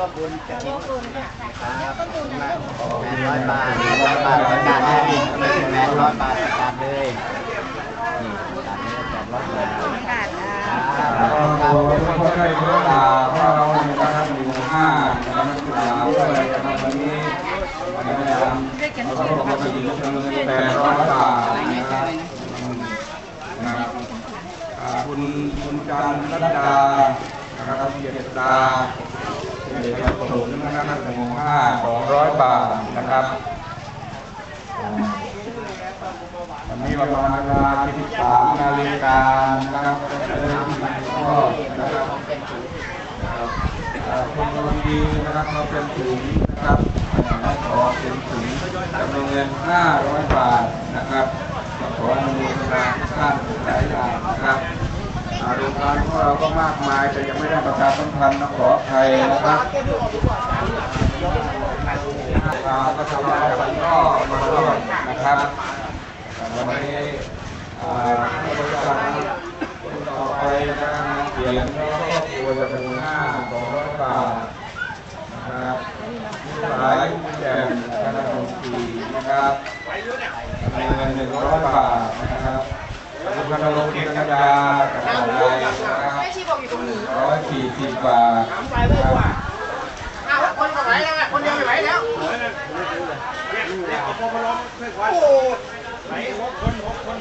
ญกระถิ่นครับขอบคุณมากร้อยบาทร้อยบาทประกาศเลยแปดร้อยบาทประกาศเลยนี่ประกาศเลยแปดร้อยบาทประกาศอ่าครับเราก็ได้เวลาเพราะเราเนี่ยนะครับหมู่ห้านะครับนักศึกษาด้วยนะครับวันนี้วันนี้นะครับเราก็มาถึงจำนวนแปดร้อยบาทนะครับนะครับอ่าคุณคุณจันทร์รัตดานะครับเกียรติดา เด็กประถมนะครับหมู่ห้าสองร้อยบาทนะครับวันนี้ประมาณเวลาที่13นาฬิกานะครับเริ่มก็นะครับเอ่อคุณลุงดีนะครับมาเป็นถุงนะครับขอเป็นถุงจำนวนเงิน500บาทนะครับก็ขออนุโมทนาทุกท่านหลายอย่างนะครับอ่า โรงงานของเราก็มากมายแต่ยังไม่ได้ประชาสัมพันธ์นะขออภัยนะครับอ่าก็ทำงานกันก็มาร่วมนะครับวันนี้อาผู้บริการคนต่อไปนะเปลี่ยนครอบครัวจะเป็นห้าสองร้อยบาทนะครับหลายแจกคณะมนตรีนะครับเงินหนึ่งร้อยบาท พนมเกียรติกระดากระดาษม่ชีบอกอยู่ตรงนี้ร้อยสี่สิบกว่าทน้ำไฟเบอร์กว่าอาวคนก็ไหวแล้วคนเดียวไม่ไหวแล้วโอ้โหไหนหกคนหกคน